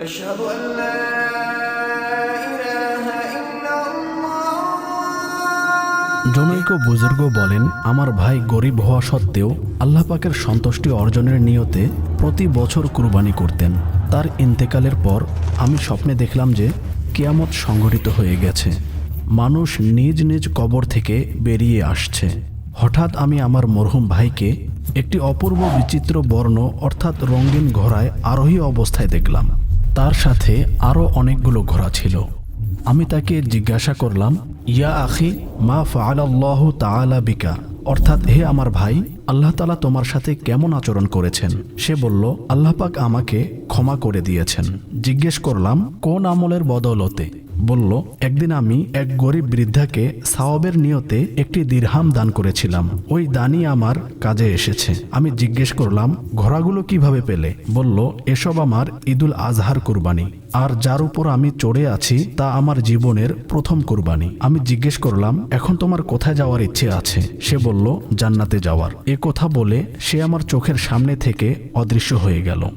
أشهد أن لا إله إلا الله জনৈক বুজুর্গ বলেন আমার ভাই গরিব হওয়া সত্ত্বেও আল্লাহ পাকের সন্তুষ্টি অর্জনের নিয়তে প্রতি বছর কুরবানি করতেন তার ইন্তেকালের পর আমি স্বপ্নে দেখলাম যে কেয়ামত সংঘটিত হয়ে গেছে মানুষ নিজ নিজ কবর থেকে বেরিয়ে আসছে হঠাৎ আমি আমার মরহুম ভাইকে একটি অপূর্ব বিচিত্র বর্ণ অর্থাৎ রঙিন ঘোড়ায় আরোহী অবস্থায় দেখলাম তার সাথে আরও অনেকগুলো ঘোড়া ছিল। আমি তাকে জিজ্ঞাসা করলাম, ইয়া আখি, মা ফাআলাল্লাহু তাআলা বিকা? অর্থাৎ, হে আমার ভাই, আল্লাহ তালা তোমার সাথে কেমন আচরণ করেছেন? সে বলল, আল্লাহ পাক আমাকে ক্ষমা করে দিয়েছেন। জিজ্ঞেস করলাম, কোন আমলের বদৌলতে? বলল, একদিন আমি এক গরিব বৃদ্ধাকে সাওয়াবের নিয়তে একটি দিরহাম দান করেছিলাম। ওই দানই আমার কাজে এসেছে। আমি জিজ্ঞেস করলাম, ঘোড়াগুলো কীভাবে পেলে? বলল, এসব আমার ঈদুল আজহার কুরবানি। আর যার উপর আমি চড়ে আছি, তা আমার জীবনের প্রথম কুরবানি। আমি জিজ্ঞেস করলাম, এখন তোমার কোথায় যাওয়ার ইচ্ছে আছে? সে বলল, জান্নাতে যাওয়ার। এ কথা বলে সে আমার চোখের সামনে থেকে অদৃশ্য হয়ে গেল।